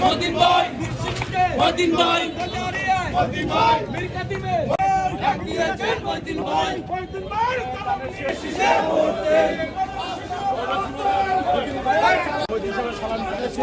মদিন ভাই মদিন ভাই মির্কা দিবে এক দিয়েছেন মদিন ভাই মদিন ভাই শেষে মুহূর্তে মদিন ভাই মদিন ভাই সালাম দিয়েছে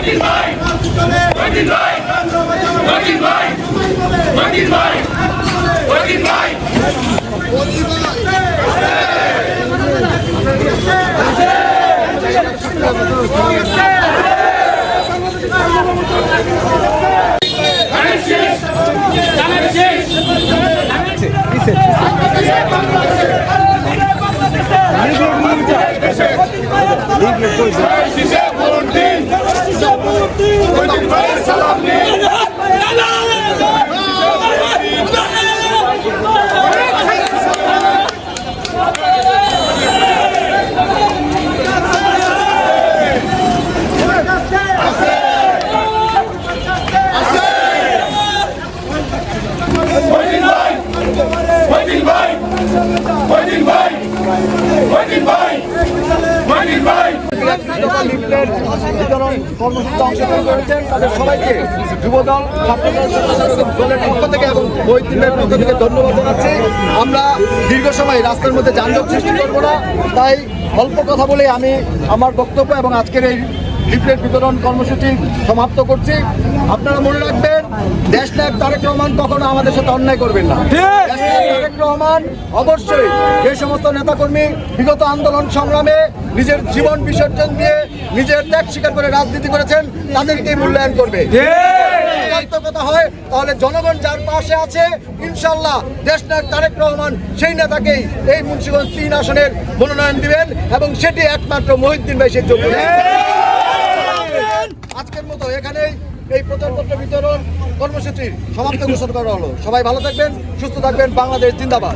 বলি মদিন ভাই জোরে বলি মদিন ভাই মদিন ভাই মদিন ভাই মদিন ভাই লিফলেট বিতরণ কর্মসূচিতে অংশগ্রহণ করেছেন তাদের সবাইকে যুবদল ছাত্রদল স্বেচ্ছাসেবক দলের পক্ষ থেকে এবং পক্ষ থেকে ধন্যবাদ জানাচ্ছি আমরা দীর্ঘ সময় রাস্তার মধ্যে যানজট সৃষ্টি করব না তাই অল্প কথা বলে আমি আমার বক্তব্য এবং আজকের এই লিফলেট বিতরণ কর্মসূচি সমাপ্ত করছি আপনারা মনে রাখবেন দেশ নায়ক তারেক রহমান কখনো আমাদের সাথে অন্যায় করবেন না। রহমান অবশ্যই যে সমস্ত নেতাকর্মী বিগত আন্দোলন সংগ্রামে নিজের জীবন বিসর্জন দিয়ে নিজের ত্যাগ স্বীকার করে রাজনীতি করেছেন তাদেরকে মূল্যায়ন করবে। কথা হয় তাহলে জনগণ যার পাশে আছে ইনশাল্লাহ দেশ নায়ক তারেক রহমান সেই নেতাকেই এই মুন্সিগঞ্জ তিন আসনের মনোনয়ন দিবেন এবং সেটি একমাত্র মহিউদ্দিন ভাই সেই যোগ্য। আজকের মতো এখানেই এই প্রচারপত্র বিতরণ কর্মসূচি সমাপ্ত ঘোষণা করা হলো। সবাই ভালো থাকবেন সুস্থ থাকবেন বাংলাদেশ জিন্দাবাদ।